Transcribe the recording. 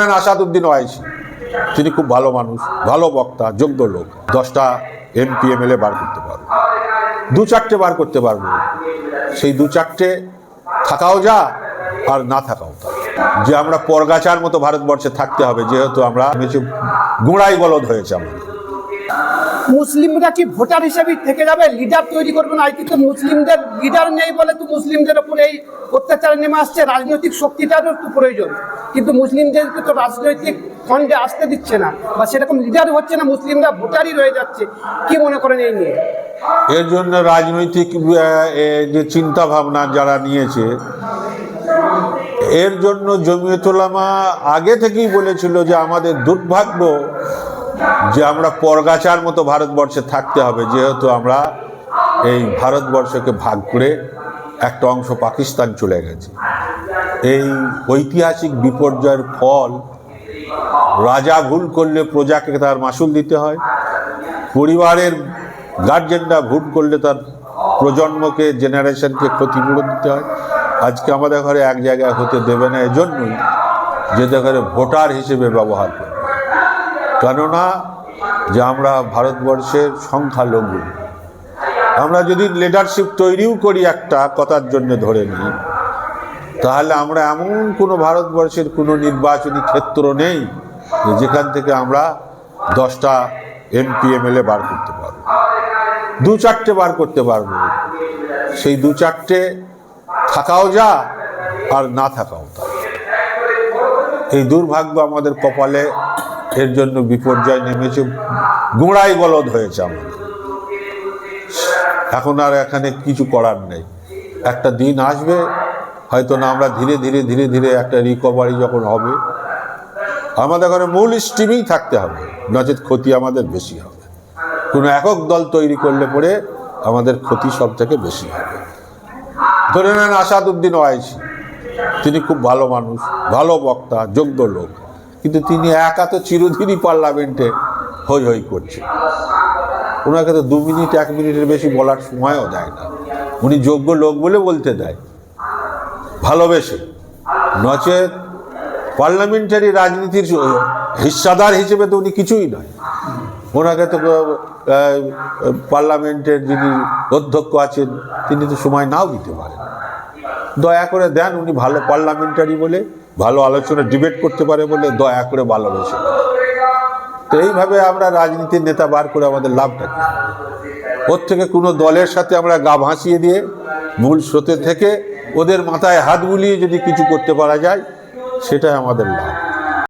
আসাদুদ্দিন ওয়াইসি। তিনি খুব ভালো মানুষ, ভালো বক্তা, যোগ্য লোক। দশটা এমপি, এমএলএ বার করতে পারব। দু চারটে বার করতে পারব। সেই দু চারটে থাকাও যা আর না থাকাও তা। যে আমরা পরগাছার মতো ভারতবর্ষে থাকতে হবে, যেহেতু আমরা গুঁড়াই বলদ হয়েছে আমাদের। মুসলিমরা কি ভোটার হিসেবে থেকে যাবে লিডার তৈরি করবে না। কিন্তু মুসলিমদের লিডার নেই বলে তো মুসলিমদের উপর এই অত্যাচার নেমে আসছে। রাজনৈতিক শক্তিটারও একটু প্রয়োজন। কিন্তু মুসলিমদেরকে তো রাজনৈতিক ফন্ডে আসতে দিচ্ছে না বা সেরকম লিডার হচ্ছে না, মুসলিমরা ভোটারই রয়ে যাচ্ছে। কি মনে করেন এই নিয়ে? এর জন্য রাজনৈতিক যে চিন্তা ভাবনা যারা নিয়েছে, এর জন্য জমিয়তুলামা আগে থেকেই বলেছিল যে আমাদের দুর্ভাগ্য যে আমরা পরগাছার মতো ভারতবর্ষে থাকতে হবে, যেহেতু আমরা এই ভারতবর্ষকে ভাগ করে একটা অংশ পাকিস্তান চলে গেছে। এই ঐতিহাসিক বিপর্যয়ের ফল রাজা ভুল করলে প্রজাকে তার মাসুল দিতে হয়, পরিবারের গার্জেনরা ভুল করলে তার প্রজন্মকে, জেনারেশনকে ক্ষতিপূরণ দিতে হয়। আজকে আমাদের ঘরে এক জায়গায় হতে দেবে না, এজন্যই যে ঘরে ভোটার হিসেবে ব্যবহার করবে কেননা যে আমরা ভারতবর্ষের সংখ্যালঘু, আমরা যদি লিডারশিপ তৈরিও করি একটা কথার জন্য ধরে নিই, তাহলে আমরা এমন কোনো ভারতবর্ষের কোনো নির্বাচনী ক্ষেত্র নেই যেখান থেকে আমরা দশটা এমপি এমএলএ বার করতে পারব। দু চারটে বার করতে পারব। সেই দু চারটে থাকাও যা আর না থাকাও তা। এই দুর্ভাগ্য আমাদের কপালে এর জন্য বিপর্যয় নেমেছে, গোড়াই গলদ হয়েছে আমাদের। এখন আর এখানে কিছু করার নেই। একটা দিন আসবে, হয়তো না আমরা ধীরে ধীরে ধীরে ধীরে একটা রিকভারি যখন হবে, আমাদের এখানে মূল স্টিমেই থাকতে হবে, নচেত ক্ষতি আমাদের বেশি হবে। কোনো একক দল তৈরি করলে পরে আমাদের ক্ষতি সব থেকে বেশি হবে। ধরে নেন আসাদুদ্দিন ওয়াইসি, তিনি খুব ভালো মানুষ, ভালো বক্তা, যোগ্য লোক। কিন্তু তিনি একা তো চিরদিনই পার্লামেন্টে হই হই করছে। ওনাকে তো দু মিনিট, এক মিনিটের বেশি বলার সময়ও দেয় না। উনি যোগ্য লোক বলে বলতে দেয়। ভালোবেসে। নচেত পার্লামেন্টারি রাজনীতির হিস্সাদার হিসেবে তো উনি কিছুই নয়। ওনাকে তো পার্লামেন্টের যিনি অধ্যক্ষ আছেন, তিনি তো সময় নাও দিতে পারেন। দয়া করে দেন, উনি ভালো পার্লামেন্টারি বলে, ভালো আলোচনা ডিবেট করতে পারে বলে দয়া করে ভালোবেসে। তো এইভাবে আমরা রাজনীতির নেতা বার করে আমাদের লাভটা কি? ওর থেকে কোনো দলের সাথে আমরা গা ভাসিয়ে দিয়ে মূল স্রোতে থেকে ওদের মাথায় হাত বুলিয়ে যদি কিছু করতে পারা যায়, সেটাই আমাদের লাভ।